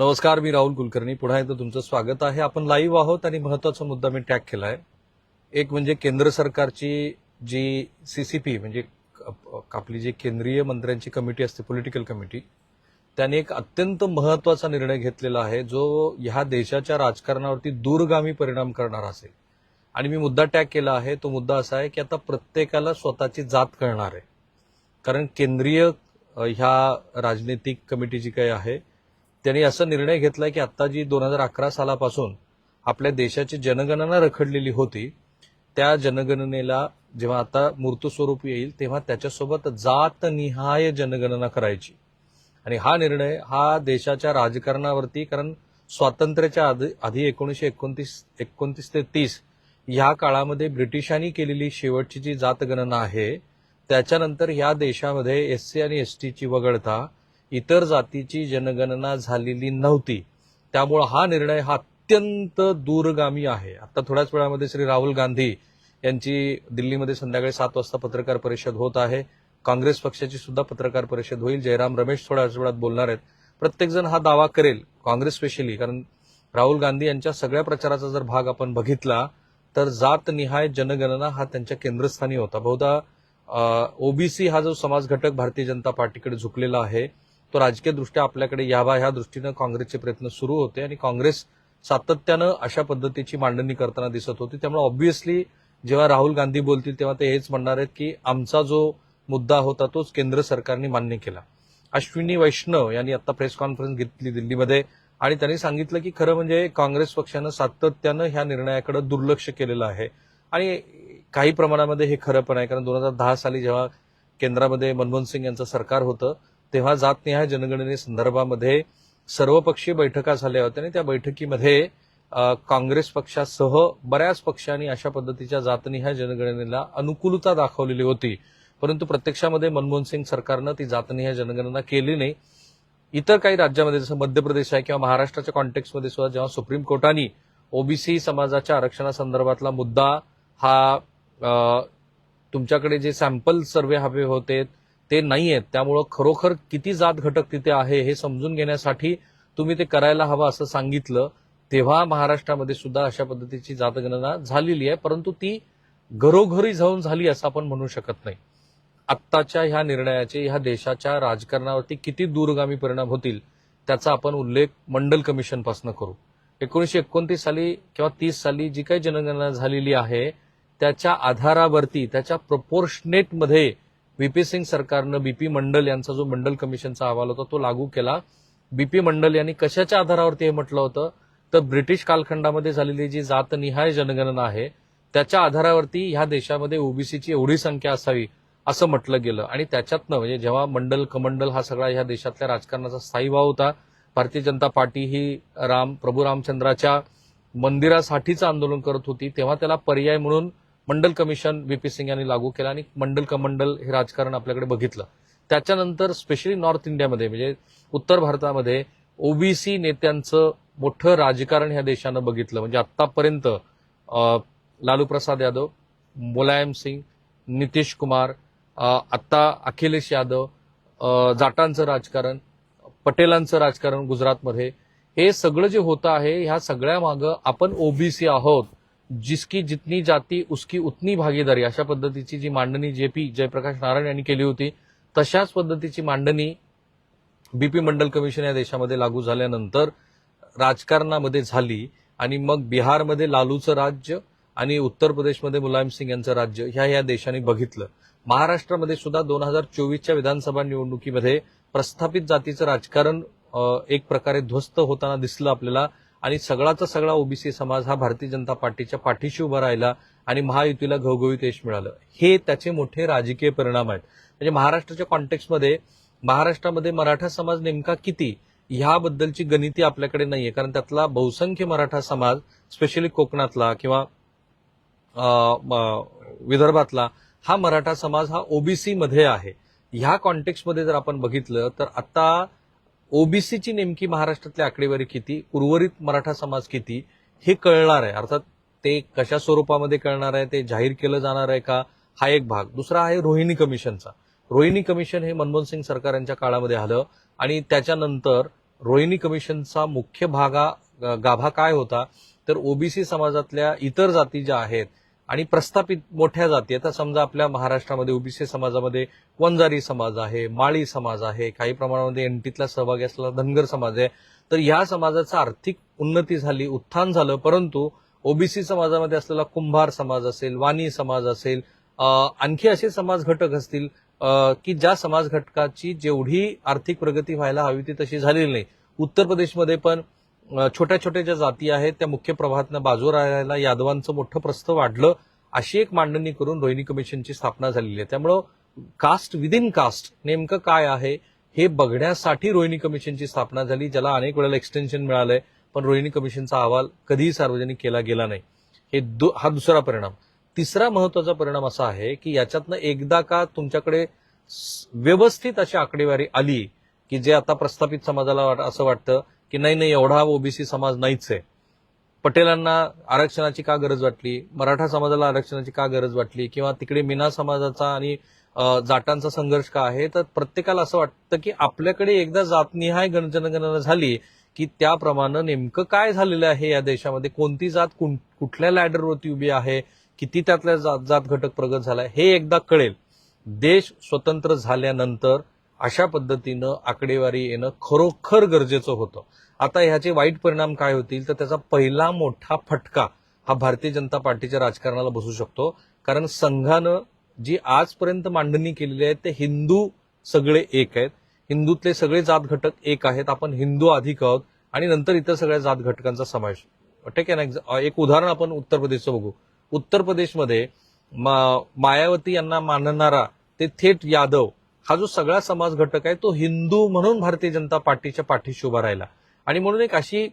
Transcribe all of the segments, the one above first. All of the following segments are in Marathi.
नमस्कार मी राहुल कुलकर्णी. पुन्हा एकदा तुमचं स्वागत आहे. आपण लाईव्ह आहोत आणि महत्त्वाचा मुद्दा मी टॅग केला आहे एक म्हणजे केंद्र सरकारची जी सीसीपी म्हणजे क- आपली जी केंद्रीय मंत्र्यांची कमिटी असते पॉलिटिकल कमिटी त्याने एक अत्यंत महत्त्वाचा निर्णय घेतलेला आहे जो ह्या देशाच्या राजकारणावरती दूरगामी परिणाम करणार असेल. आणि मी मुद्दा टॅग केला आहे. तो मुद्दा असा आहे की आता प्रत्येकाला स्वतःची जात कळणार आहे. कारण केंद्रीय ह्या राजनैतिक कमिटी जी काही आहे त्यांनी असा निर्णय घेतलाय की आता जी दोन हजार अकरा सालापासून आपल्या देशाची जनगणना रखडलेली होती त्या जनगणनेला जेव्हा आता मूर्त स्वरूप येईल तेव्हा त्याच्यासोबत जातनिहाय जनगणना करायची. आणि हा निर्णय हा देशाच्या राजकारणावरती कारण स्वातंत्र्याच्या आधी- आधी एकोणीसशे एकोणतीस एकोणतीस ते तीस ह्या काळामध्ये ब्रिटिशांनी केलेली शेवटची जी जातगणना आहे त्याच्यानंतर ह्या देशामध्ये एस सी आणि एस टीची वगळता इतर जातीची जनगणना झालेली नव्हती. त्यामुळं हा निर्णय हा अत्यंत दूरगामी आहे. आता थोड्याच वेळामध्ये श्री राहुल गांधी यांची दिल्लीमध्ये संध्याकाळी सात वाजता पत्रकार परिषद होत आहे. काँग्रेस पक्षाची सुद्धा पत्रकार परिषद होईल. जयराम रमेश थोड्याच वेळात बोलणार आहेत. प्रत्येकजण हा दावा करेल काँग्रेस स्पेशली कारण राहुल गांधी यांच्या सगळ्या प्रचाराचा जर भाग आपण बघितला तर जातनिहाय जनगणना हा त्यांच्या केंद्रस्थानी होता. बहुधा ओबीसी हा जो समाज घटक भारतीय जनता पार्टीकडे झुकलेला आहे तो राजकीय दृष्ट्या आपल्याकडे यावा ह्या दृष्टीनं काँग्रेसचे प्रयत्न सुरू होते आणि काँग्रेस सातत्यानं अशा पद्धतीची मांडणी करताना दिसत होती. त्यामुळे ऑब्व्हियसली जेव्हा राहुल गांधी बोलतील तेव्हा ते हेच म्हणणार आहेत की आमचा जो मुद्दा होता तोच केंद्र सरकारने मान्य केला. अश्विनी वैष्णव यांनी आता प्रेस कॉन्फरन्स घेतली दिल्लीमध्ये आणि त्यांनी सांगितलं की खरं म्हणजे काँग्रेस पक्षानं सातत्यानं ह्या निर्णयाकडे दुर्लक्ष केलेलं आहे. आणि काही प्रमाणामध्ये हे खरं पण आहे कारण दोन हजार दहा साली जेव्हा केंद्रामध्ये मनमोहन सिंग यांचं सरकार होतं तेव्हा जातनिहाय जनगणनेसंदर्भामध्ये सर्वपक्षीय बैठका झाल्या होत्या आणि त्या बैठकीमध्ये काँग्रेस पक्षासह बऱ्याच पक्षांनी अशा पद्धतीच्या जातनिहाय जनगणनेला अनुकूलता दाखवलेली होती. परंतु प्रत्यक्षामध्ये मनमोहन सिंग सरकारनं ती जातनिहाय जनगणना केली नाही. इतर काही राज्यामध्ये जसं मध्य प्रदेश आहे किंवा महाराष्ट्राच्या कॉन्टेक्स्टमध्ये सुद्धा जेव्हा सुप्रीम कोर्टाने ओबीसी समाजाच्या आरक्षणासंदर्भातला मुद्दा हा तुमच्याकडे जे सॅम्पल सर्वे हवे होते ते नाही आहेत त्यामुळं खरोखर किती जात घटक तिथे आहे हे समजून घेण्यासाठी तुम्ही ते करायला हवं असं सांगितलं. तेव्हा महाराष्ट्रामध्ये सुद्धा अशा पद्धतीची जातगणना झालेली आहे परंतु ती घरोघरी जाऊन झाली असं आपण म्हणू शकत नाही. आत्ताच्या ह्या निर्णयाचे ह्या देशाच्या राजकारणावरती किती दूरगामी परिणाम होतील त्याचा आपण उल्लेख मंडल कमिशनपासून करू. एकोणीशे एकोणतीस साली किंवा तीस साली जी काही जनगणना झालेली आहे त्याच्या आधारावरती त्याच्या प्रपोर्शनेटमध्ये व्हीपी सिंग सरकारनं बीपी मंडल यांचा जो मंडल कमिशनचा अहवाल होता तो लागू केला. बीपी मंडल यांनी कशाच्या आधारावरती हे म्हटलं होतं? तर ब्रिटिश कालखंडामध्ये झालेली जी जातनिहाय जनगणना आहे त्याच्या आधारावरती ह्या देशामध्ये ओबीसीची एवढी संख्या असावी असं म्हटलं गेलं. आणि त्याच्यातनं म्हणजे जेव्हा मंडल कमंडल हा सगळा ह्या देशातल्या राजकारणाचा स्थायी भाव होता भारतीय जनता पार्टी ही राम प्रभू रामचंद्राच्या मंदिरासाठीचं आंदोलन करत होती तेव्हा त्याला पर्याय म्हणून मंडल कमिशन व्हीपी सिंग यांनी लागू केलं आणि मंडल कमंडल हे राजकारण आपल्याकडे बघितलं. त्याच्यानंतर स्पेशली नॉर्थ इंडियामध्ये म्हणजे उत्तर भारतामध्ये ओबीसी नेत्यांचं मोठं राजकारण ह्या देशानं बघितलं. म्हणजे आत्तापर्यंत लालू प्रसाद यादव मुलायम सिंग नितीश कुमार आत्ता अखिलेश यादव जाटांचं राजकारण पटेलांचं राजकारण गुजरातमध्ये. हे सगळं जे होतं आहे ह्या सगळ्या मागं आपण ओबीसी आहोत. जिसकी जितनी जाती उसकी उतनी भागीदारी. अशा पद्धतीची जी मांडणी जे पी जयप्रकाश नारायण यांनी केली होती तशाच पद्धतीची मांडणी बीपी मंडल कमिशन या देशामध्ये लागू झाल्यानंतर राजकारणामध्ये झाली आणि मग बिहारमध्ये लालूचं राज्य आणि उत्तर प्रदेशमध्ये मुलायम सिंग यांचं राज्य ह्या या देशाने बघितलं. महाराष्ट्रामध्ये सुद्धा दोन हजार चोवीसच्या विधानसभा निवडणुकीमध्ये प्रस्थापित जातीचं राजकारण एक प्रकारे ध्वस्त होताना दिसलं आपल्याला. आणि सगळाचा सगळा ओबीसी समाज हा भारतीय जनता पार्टीच्या पाठीशी उभा राहिला आणि महायुतीला घवघवीत यश मिळालं. हे त्याचे मोठे राजकीय परिणाम आहेत. म्हणजे महाराष्ट्राच्या कॉन्टेक्स्टमध्ये महाराष्ट्रामध्ये मराठा समाज नेमका किती? ह्याबद्दलची गणिती आपल्याकडे नाहीये. कारण त्यातला बहुसंख्य मराठा समाज स्पेशली कोकणातला किंवा म- विदर्भातला हा मराठा समाज हा ओबीसी मध्ये आहे. ह्या कॉन्टेक्स्टमध्ये जर आपण बघितलं तर आता ओबीसीची नेमकी महाराष्ट्रातली आकडेवारी किती? उर्वरित मराठा समाज किती? हे कळणार आहे. अर्थात ते कशा स्वरूपामध्ये कळणार आहे? ते जाहीर केलं जाणार आहे का? हा एक भाग. दुसरा आहे रोहिणी कमिशनचा. रोहिणी कमिशन हे मनमोहन सिंग सरकार यांच्या काळामध्ये आलं आणि त्याच्यानंतर रोहिणी कमिशनचा मुख्य भागा गाभा काय होता? तर ओबीसी समाजातल्या इतर जाती ज्या आहेत आणि प्रस्थापित मोठ्या जाती आता समजा आपल्या महाराष्ट्रामध्ये ओबीसी समाजामध्ये वंजारी समाज आहे माळी समाज आहे काही प्रमाणामध्ये एनटीतला सहभागी असलेला धनगर समाज आहे. तर या समाजाचं आर्थिक उन्नती झाली उत्थान झालं परंतु ओबीसी समाजामध्ये असलेला कुंभार समाज असेल वाणी समाज असेल आणखी असे समाज घटक असतील की ज्या समाज घटकाची जेवढी आर्थिक प्रगती व्हायला हवी ती तशी झालेली नाही. उत्तर प्रदेशमध्ये पण छोट्या छोट्या ज्या जाती आहेत त्या मुख्य प्रवाहातनं बाजू राहायला यादवांचं मोठं प्रस्थ वाढलं अशी एक मांडणी करून रोहिणी कमिशनची स्थापना झालेली आहे. त्यामुळं कास्ट विदिन कास्ट नेमकं काय आहे हे बघण्यासाठी रोहिणी कमिशनची स्थापना झाली ज्याला अनेक वेळेला एक्सटेन्शन मिळालंय पण रोहिणी कमिशनचा अहवाल कधीही सार्वजनिक केला गेला नाही. हे दु- हा दुसरा परिणाम. तिसरा महत्त्वाचा परिणाम असा आहे की याच्यातनं एकदा का तुमच्याकडे व्यवस्थित अशी आकडेवारी आली की जे आता प्रस्थापित समाजाला वाट- असं वाटतं की नाही नाही एवढा ओबीसी समाज नाहीच आहे. पटेलांना आरक्षणाची का गरज वाटली? मराठा समाजाला आरक्षणाची का गरज वाटली? किंवा तिकडे मीना समाजाचा आणि जाटांचा संघर्ष का आहे? तर प्रत्येकाला असं वाटतं की आपल्याकडे एकदा जातनिहाय जनगणना झाली की त्याप्रमाणे नेमकं काय झालेलं आहे या देशामध्ये? कोणती जात कुठल्या लॅडरवरती उभी आहे? किती त्यातल्या जात जात घटक प्रगत झालाय? हे एकदा कळेल. देश स्वतंत्र झाल्यानंतर अशा पद्धतीनं आकडेवारी येणं खरोखर गरजेचं होतं. आता ह्याचे वाईट परिणाम काय होतील? तर त्याचा पहिला मोठा फटका हा भारतीय जनता पार्टीच्या राजकारणाला बसू शकतो. कारण संघानं जी आजपर्यंत मांडणी केलेली आहे ते हिंदू सगळे एक आहेत. हिंदूतले सगळे जात घटक एक आहेत. आपण हिंदू अधिक आहोत आणि नंतर इतर सगळ्या जात घटकांचा समावेश. ठीक आहे ना? एक उदाहरण आपण उत्तर प्रदेशचं बघू. उत्तर प्रदेशमध्ये मा- मायावती यांना मानणारा ते थेट यादव हा जो सगळा समाज घटक आहे तो हिंदू म्हणून भारतीय जनता पार्टीच्या पाठीशी उभा राहिला. आणि म्हणून एक अशी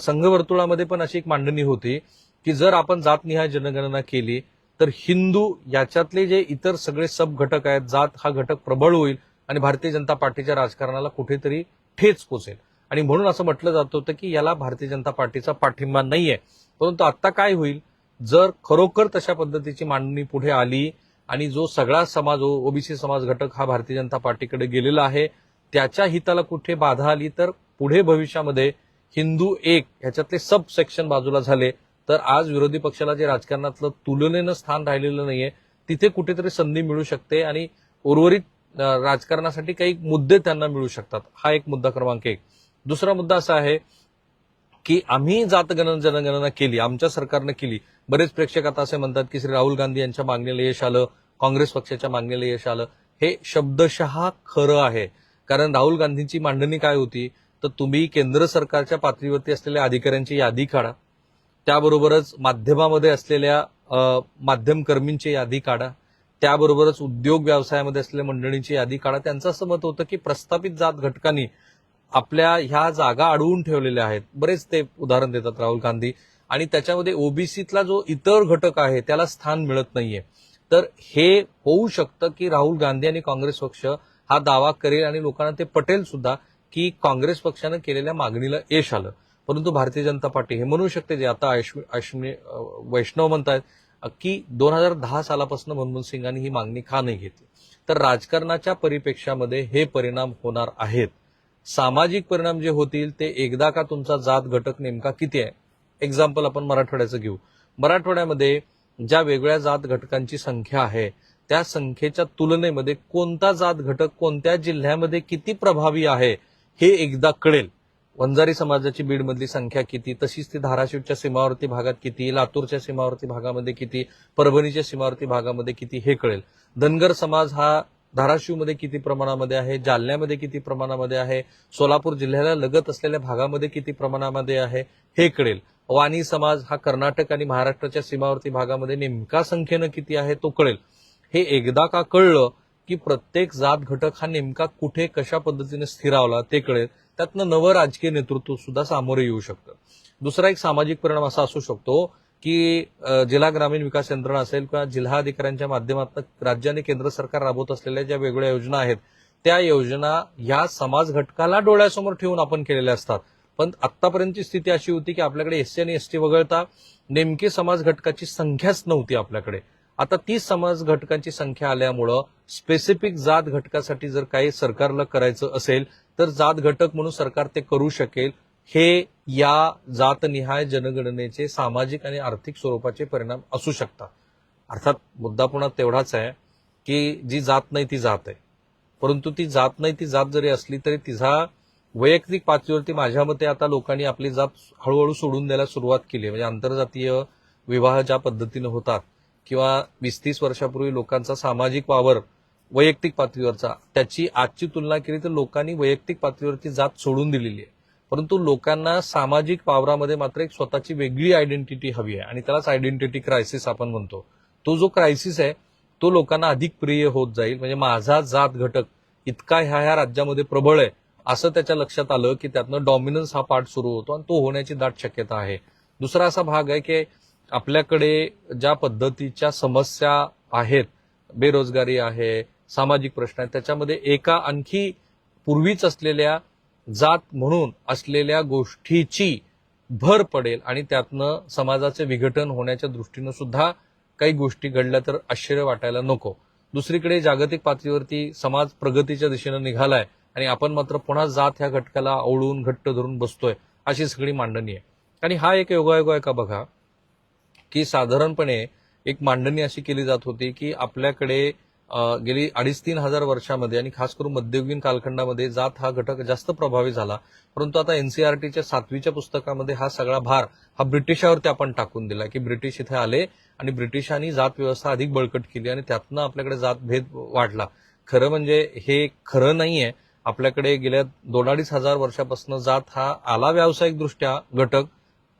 संघवर्तुळामध्ये पण अशी एक मांडणी होती की जर आपण जातनिहाय जनगणना केली तर हिंदू याच्यातले जे इतर सगळे सब घटक आहेत जात हा घटक प्रबळ होईल आणि भारतीय जनता पार्टीच्या राजकारणाला कुठेतरी ठेच पोचेल. आणि म्हणून असं म्हटलं जात होतं की याला भारतीय जनता पार्टीचा पाठिंबा नाहीये. परंतु आता काय होईल? जर खरोखर तशा पद्धतीची मांडणी पुढे आली आणि जो सगळा समाज ओबीसी समाज घटक हा भारतीय जनता पार्टीकडे गेलेला आहे त्याच्या हिताला कुठे बाधा आली तर पुढे भविष्यामध्ये हिंदू एक ह्याच्यातले सब सेक्शन बाजूला झाले तर आज विरोधी पक्षाला जे राजकारणातलं तुलनेनं स्थान राहिलेलं नाहीये तिथे कुठेतरी संधी मिळू शकते आणि उर्वरित राजकारणासाठी काही मुद्दे त्यांना मिळू शकतात. हा एक मुद्दा क्रमांक एक. दुसरा मुद्दा असा आहे की आम्ही जातगणना जनगणना केली आमच्या सरकारनं केली. बरेच प्रेक्षक आता असे म्हणतात की श्री राहुल गांधी यांच्या मागणीला यश आलं काँग्रेस पक्षाच्या मागणीला यश आलं. हे शब्दशः खरं आहे. कारण राहुल गांधींची मांडणी काय होती? तर तुम्ही केंद्र सरकारच्या पातळीवरती असलेल्या अधिकाऱ्यांची यादी काढा. त्याबरोबरच माध्यमामध्ये असलेल्या माध्यमकर्मींची यादी काढा. त्याबरोबरच उद्योग व्यवसायामध्ये असलेल्या मंडळींची यादी काढा. त्यांचं असं मत होतं की प्रस्थापित जात घटकांनी आपल्या ह्या जागा अडवून ठेवलेल्या आहेत. बरेच ते उदाहरण देतात राहुल गांधी. आणि त्याच्यामध्ये ओबीसीतला जो इतर घटक आहे त्याला स्थान मिळत नाहीये. तर हे होऊ शकतं की राहुल गांधी आणि काँग्रेस पक्ष हा दावा करेल आणि लोकांना ते पटेल सुद्धा की काँग्रेस पक्षानं केलेल्या मागणीला यश आलं. परंतु भारतीय जनता पार्टी हे म्हणू शकते जे आता अश्विनी वैष्णव म्हणतात की दोन हजार दहा सालापासून मनमोहन सिंगांनी ही मागणी का नाही घेतली? तर राजकारणाच्या परिपेक्षामध्ये हे परिणाम होणार आहेत. सामाजिक परिणाम जे होतील ते एकदा का तुमचा जात घटक नेमका किती आहे? एक्झाम्पल आपण मराठवाड्याचं घेऊ. मराठवाड्यामध्ये ज्या वेगळ्या जात घटकांची संख्या आहे त्या संख्येच्या तुलनेमध्ये कोणता जात घटक कोणत्या जिल्ह्यामध्ये किती प्रभावी आहे हे एकदा कळेल. वंजारी समाजाची बीडमधली संख्या किती तशीच ती धाराशिवच्या सीमावर्ती भागात किती लातूरच्या सीमावर्ती भागामध्ये किती परभणीच्या सीमावर्ती भागामध्ये किती हे कळेल. धनगर समाज हा धाराशिवमध्ये किती प्रमाणामध्ये आहे? जालन्यामध्ये किती प्रमाणामध्ये आहे? सोलापूर जिल्ह्याला लगत असलेल्या भागामध्ये किती प्रमाणामध्ये आहे? हे कळेल. वाणी समाज हा कर्नाटक आणि महाराष्ट्राच्या सीमावर्ती भागामध्ये नेमका संख्येनं किती आहे तो कळेल. हे एकदा का कळलं की प्रत्येक जात घटक हा नेमका कुठे कशा पद्धतीने स्थिरावला ते कळेल. त्यातनं नवं राजकीय नेतृत्व सुद्धा सामोरे येऊ शकतं. दुसरा एक सामाजिक परिणाम असा असू शकतो की जिल्हा ग्रामीण विकास यंत्रणा असेल किंवा जिल्हा अधिकाऱ्यांच्या माध्यमातून राज्य आणि केंद्र सरकार राबवत असलेल्या ज्या वेगवेगळ्या योजना आहेत त्या योजना ह्या समाज घटकाला डोळ्यासमोर ठेवून आपण केलेल्या असतात. पण आतापर्यंतची स्थिती अशी होती की आपल्याकडे एससी आणि एसटी वगळता नेमकी समाज घटकाची संख्याच नव्हती आपल्याकडे. आता ती समाज घटकांची संख्या आल्यामुळं स्पेसिफिक जात घटकासाठी जर काही सरकारला करायचं असेल तर जात घटक म्हणून सरकार ते करू शकेल. हे या जातनिहाय जनगणनेचे सामाजिक आणि आर्थिक स्वरूपाचे परिणाम असू शकतात. अर्थात मुद्दा पुन्हा तेवढाच आहे की जी जात नाही ती जात आहे. परंतु ती जात नाही ती जात जरी असली तरी तिचा वैयक्तिक पातळीवरती माझ्या मते आता लोकांनी आपली जात हळूहळू सोडून द्यायला सुरुवात केली. आहे म्हणजे आंतरजातीय विवाह ज्या पद्धतीनं होतात किंवा वीस तीस वर्षापूर्वी लोकांचा सामाजिक वावर वैयक्तिक पातळीवरचा त्याची आजची तुलना केली तर लोकांनी वैयक्तिक पातळीवरची जात सोडून दिलेली आहे. परंतु लोकांना सामाजिक वावरामध्ये मात्र एक स्वतःची वेगळी आयडेंटिटी हवी आहे. आणि त्यालाच आयडेंटिटी क्रायसिस आपण म्हणतो. तो जो क्रायसिस आहे तो लोकांना अधिक प्रिय होत जाईल. म्हणजे माझा जात घटक इतका ह्या ह्या राज्यामध्ये प्रबळ आहे असं त्याच्या लक्षात आलं की त्यातनं डॉमिनन्स हा पार्ट सुरू होतो आणि तो होण्याची दाट शक्यता आहे. दुसरा असा भाग आहे की आपल्याकडे ज्या पद्धतीच्या समस्या आहेत बेरोजगारी आहे सामाजिक प्रश्न आहेत त्याच्यामध्ये एका आणखी पूर्वीच असलेल्या जात म्हणून असलेल्या गोष्टीची भर पडेल आणि त्यातनं समाजाचे विघटन होण्याच्या दृष्टीनं सुद्धा काही गोष्टी घडल्या तर आश्चर्य वाटायला नको. दुसरीकडे जागतिक पातळीवरती समाज प्रगतीच्या दिशेनं निघालाय आणि आपण मात्र पुन्हा जात ह्या घटकाला आवळून घट्ट धरून बसतोय अशी सगळी मांडणी आहे आणि हा एक योगायोग आहे का बघा की साधारणपणे एक मांडणी अशी केली जात होती की आपल्याकडे गेली अडीच तीन हजार वर्षामध्ये आणि खास करून मध्ययुगीन कालखंडामध्ये जात हा घटक जास्त प्रभावी झाला. परंतु आता एनसीआरटीच्या सातवीच्या पुस्तकामध्ये हा सगळा भार हा ब्रिटिशावरती आपण टाकून दिला की ब्रिटिश इथे आले आणि ब्रिटिशांनी जात व्यवस्था अधिक बळकट केली आणि त्यातनं आपल्याकडे जात भेद वाढला. खरं म्हणजे हे खरं नाहीये. आपल्याकडे गेल्या दोन अडीच हजार वर्षापासून जात हा आला व्यावसायिकदृष्ट्या घटक.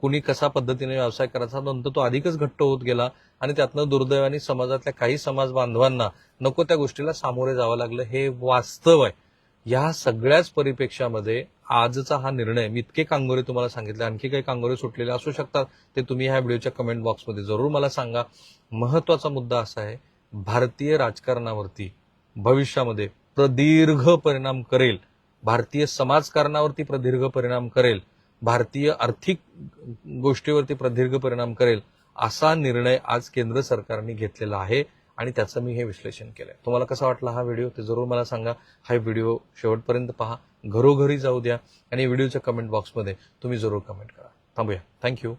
कुणी कसा पद्धतीने व्यवसाय करायचा नंतर तो अधिकच घट्ट होत गेला आणि त्यातनं दुर्दैवाने समाजातल्या काही समाज बांधवांना नको त्या गोष्टीला सामोरे जावं लागलं. हे वास्तव आहे. या सगळ्याच परिप्रेक्षामध्ये आजचा हा निर्णय मी इतके कांगोरे तुम्हाला सांगितले आणखी काही कांगोरे सुटलेले असू शकतात ते तुम्ही ह्या व्हिडिओच्या कमेंट बॉक्समध्ये जरूर मला सांगा. महत्त्वाचा मुद्दा असा आहे भारतीय राजकारणावरती भविष्यामध्ये प्रदीर्घ परिणाम करेल. भारतीय समाजकारणावरती प्रदीर्घ परिणाम करेल. भारतीय आर्थिक गोष्टीवरती प्रदीर्घ परिणाम करेल असा निर्णय आज केंद्र सरकारने घेतलेला आहे आणि त्याचं मी हे विश्लेषण केलंय. तुम्हाला कसा वाटला हा व्हिडिओ? ते जरूर मला सांगा. हा व्हिडिओ शेवटपर्यंत पहा. घरोघरी जाऊ द्या आणि व्हिडिओच्या कमेंट बॉक्समध्ये तुम्ही जरूर कमेंट करा. थांबूया. थँक्यू